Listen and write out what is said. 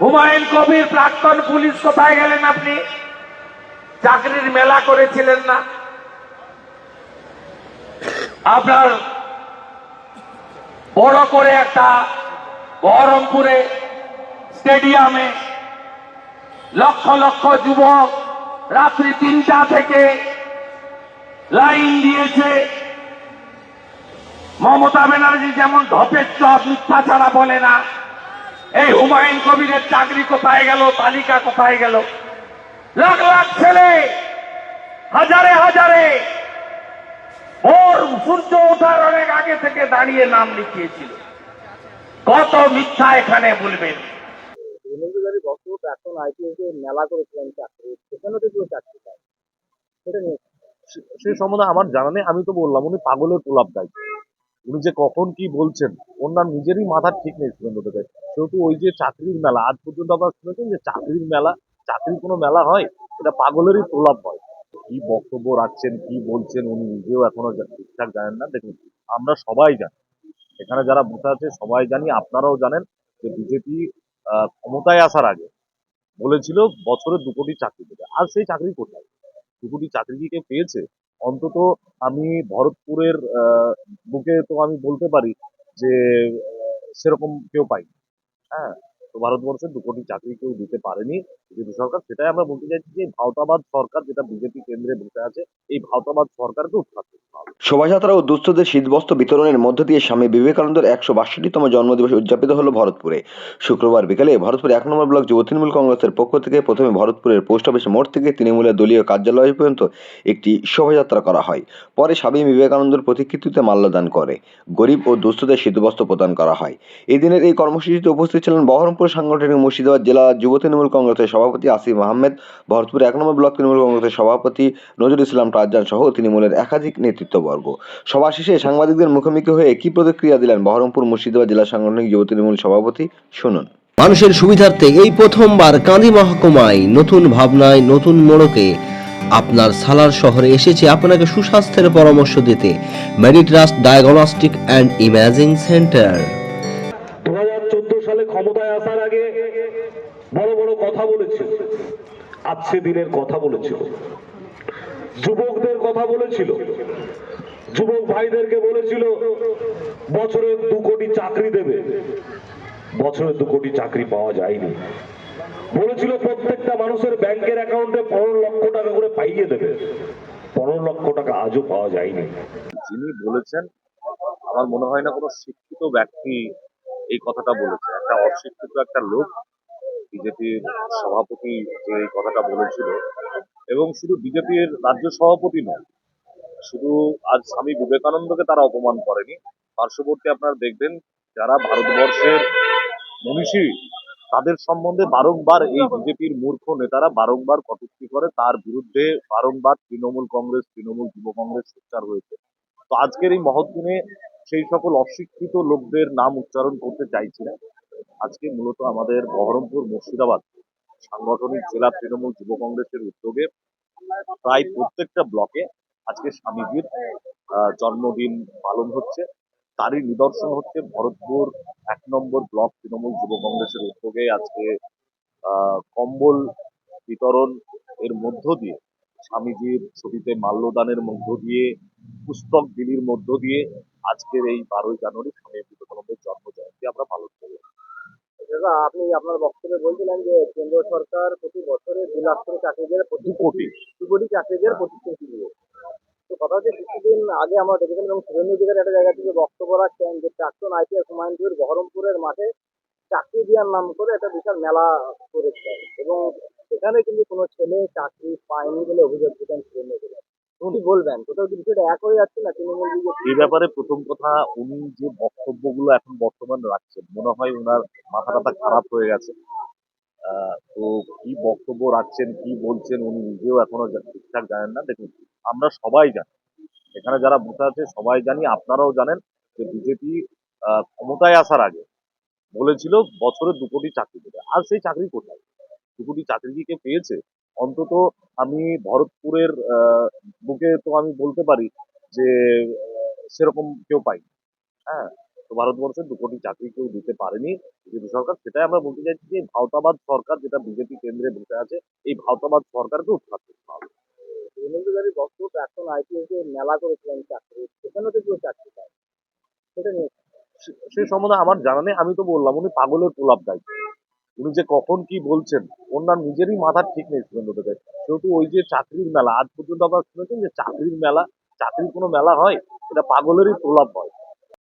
হুমায়ুন কবির প্রাক্তন পুলিশ কোথায় গেলেন আপনি? চাকরির মেলা করেছিলেন না? আপনার বড় করে একটা বহরমপুরে স্টেডিয়ামে লক্ষ লক্ষ যুবক রাত্রি তিনটা থেকে লাইন দিয়েছে। মমতা ব্যানার্জি যেমন ঢপের চপ মিথ্যা ছাড়া বলে না এই হুমায়ুন কবিরের চাকরি কোথায় গেল? তালিকা কোথায় গেল? লাখ লাখ ছেলে হাজারে হাজারে। ওর সূর্য ওঠার অনেক আগে থেকে দাঁড়িয়ে নাম লিখিয়েছিল। কত মিথ্যা এখানে বলবেন? সে- সে সম্বন্ধে আমার জানা নেই আমি তো বললাম উনি পাগলের প্রলাপ গাই উনি যে কখন কি বলছেন ওনার নিজেরই মাথা ঠিক নেই সুরেন্দ্র দেবে সেহেতু ওই যে চাকরির মেলা, আজ পর্যন্ত আপনারা শুনেছেন যে চাকরির মেলা, চাকরির কোনো মেলা হয় এটা পাগলেরই প্রলাপ হয়। কি বক্তব্য রাখছেন, কি বলছেন, উনি নিজেও এখনও ঠিকঠাক জানেন না। দেখুন, আমরা সবাই জানি, এখানে যারা বসে আছে সবাই জানি, আপনারাও জানেন যে বিজেপি ক্ষমতায় আসার আগে বলেছিল বছরে দু কোটি চাকরি দেবে। আর সেই চাকরি কোথায়? দু কোটি চাকরি কি পেয়েছে? অন্তত আমি ভরতপুরের বুকে তো আমি বলতে পারি যে সেরকম কেউ পাই হ্যাঁ তো ভারতবর্ষে দু কোটি চাকরি কেউ দিতে পারেনি। বিজেপি সরকার, সেটাই আমরা বলতে চাইছি যে ভাওতাবাদ সরকার, যেটা বিজেপি কেন্দ্রে বসে আছে, এই ভাওতাবাদ সরকারকে উৎখাত করতে শোভাযাত্রা ও দুস্থদের শীতবস্ত্র বিতরণের মধ্য দিয়ে স্বামী বিবেকানন্দের একশো বাষট্টিতম জন্মদিবস উদযাপিত হলো ভরতপুরে। শুক্রবার বিকেলে ভরতপুর এক নম্বর ব্লক যুব তৃণমূল কংগ্রেসের পক্ষ থেকে প্রথমে ভরতপুরের পোস্ট অফিস মোড় থেকে তৃণমূলের দলীয় কার্যালয় পর্যন্ত একটি শোভাযাত্রা করা হয়। পরে স্বামী বিবেকানন্দের প্রতিকৃতিতে মাল্যদান করে। গরিব ও দুস্থদের শীতবস্ত্র প্রদান করা হয়। এই দিনের এই কর্মসূচিতে উপস্থিত ছিলেন বহরমপুর সাংগঠনিক মুর্শিদাবাদ জেলা যুব তৃণমূল কংগ্রেসের সভাপতি আসিফ আহমেদ ভরতপুর এক নম্বর ব্লক তৃণমূল কংগ্রেসের সভাপতি নজরুল ইসলাম টারজান সহ তৃণমূলের একাধিক নেতৃত্ববর্গ সভা শেষে সাংবাদিকদের মুখোমুখি হয়ে কি প্রতিক্রিয়া দিলেন বহরমপুর মুর্শিদাবাদ জেলা সাংগঠনিক যুব তৃণমূল সভাপতি? শুনুন। মানুষের সুবিধার্থে এই প্রথমবার কাঁদি মহকুমায় নতুন ভাবনায় নতুন মোড়কে আপনার সালার শহরে এসেছে আপনাকে সুস্বাস্থ্যের পরামর্শ দিতে। Meditrust diagnostic and imaging centre দু সালে ক্ষমতায় আসার আগে বড় বড় কথা বলেছিল। আজকে দিনের কথা বলেছিল। যুবকদের কথা বলেছিল। যুবক ভাইদেরকে বলেছিল, বছরে দু কোটি চাকরি দেবে। বছরে দু কোটি চাকরি পাওয়া যায়নি। বলেছিল, প্রত্যেকটা মানুষের ব্যাংকের অ্যাকাউন্টে পনেরো লক্ষ টাকা করে পাইয়ে দেবে। পনেরো লক্ষ টাকা আজও পাওয়া যায়নি। যিনি বলেছেন, আমার মনে হয় না কোনো শিক্ষিত ব্যক্তি এই কথাটা বলেছে। একটা অশিক্ষিত একটা লোক, বিজেপির সভাপতি যে এই কথাটা বলেছিল এবং শুধু বিজেপির রাজ্য সভাপতি নয়, শুধু আজ স্বামী বিবেকানন্দকে তারা অপমান করেনি। পার্শ্ববর্তী আপনারা দেখবেন, যারা ভারতবর্ষের মনীষী, তাদের সম্বন্ধে বারংবার এই বিজেপির মূর্খ নেতারা বারংবার কটূক্তি করে, তার বিরুদ্ধে বারংবার তৃণমূল কংগ্রেস, তৃণমূল যুব কংগ্রেস সোচ্চার হয়েছে। তো আজকের এই মহৎ দিনে সেই সকল অশিক্ষিত লোকদের নাম উচ্চারণ করতে চাইছি না। আজকে মূলত আমাদের বহরমপুর মুর্শিদাবাদ সাংগঠনিক জেলা তৃণমূল যুব কংগ্রেসের উদ্যোগে প্রায় প্রত্যেকটা ব্লকে আজকে স্বামীজির জন্মদিন পালন হচ্ছে। তারই নিদর্শন হচ্ছে ভরতপুর এক নম্বর ব্লক তৃণমূল যুব কংগ্রেসের উদ্যোগে আজকে কম্বল বিতরণ এর মধ্য দিয়ে, স্বামীজির ছবিতে মাল্যদানের মধ্য দিয়ে, পুস্তক বিলির মধ্য দিয়ে আজকের এই বারোই জানুয়ারি স্বামী বিবেকানন্দের জন্ম জয়ন্তী আমরা পালন দাদা আপনি আপনার বক্তব্যে বলছিলেন যে কেন্দ্র সরকার প্রতি বছরে দু লাখ করে চাকরিদের দু কোটি দু কোটি চাকরিদের প্রতিশ্রুতি দিয়ে তো কথা হচ্ছে কিছুদিন আগে আমরা দেখেছিলাম এবং সুরেন্দ্র দিকের একটা জায়গা থেকে বক্তব্য রাখছেন যে প্রাক্তন আইপিএস হুমায়ুন কবির বহরমপুরের মাঠে চাকরি দেওয়ার নাম করে একটা বিশাল মেলা করেছে। এবং সেখানে কিন্তু কোনো ছেলে চাকরি পায়নি বলে অভিযোগ দিতেন সুরেন্দ্র দিকে কি বলবেন? কোথাও কি বিষয়টা এক হয়ে যাচ্ছে না তৃণমূল এই ব্যাপারে প্রথম কথা, উনি যে বক্তব্যগুলো এখন বর্তমান রাখছেন, মনে হয় ওনার মাথা টাথা খারাপ হয়ে গেছে। তো কি বক্তব্য রাখছেন, কি বলছেন, উনি নিজেও এখনও ঠিকঠাক জানেন না। দেখুন, আমরা সবাই জানি, এখানে যারা বসে আছে সবাই জানি, আপনারাও জানেন যে বিজেপি ক্ষমতায় আসার আগে বলেছিল বছরে দু কোটি চাকরি দেবে। আর সেই চাকরি কোথায়? দু কোটি চাকরি পেয়েছে। অন্তত আমি ভরতপুরের বুকে তো আমি বলতে পারি যে সেরকম কেউ পাই হ্যাঁ তো ভারতবর্ষে দু কোটি চাকরি কেউ দিতে পারেনি বিজেপি সরকার। সেটাই আমরা বলতে চাইছি যে ভাওতাবাদ সরকার যেটা বিজেপি কেন্দ্রে বসে আছে এই ভাওতাবাদ সরকারকে উৎখাত করতে হবে। অধিকারী বক্তব্য এখন আইপিএস মেলা করেছিলেন চাকরি সেখানে তো কেউ চাকরি পায় সেটা নিয়ে সে- সে সম্বন্ধে আমার জানা নেই আমি তো বললাম উনি পাগলের প্রলাপ গাইছেন উনি যে কখন কি বলছেন ওনার নিজেরই মাথার ঠিক নেই সুরেন্দ্র যেহেতু ওই যে চাকরির মেলা, আজ পর্যন্ত আমরা শুনেছেন যে চাকরির মেলা, চাকরির কোনো মেলা হয়? এটা পাগলেরই প্রলাপ হয়।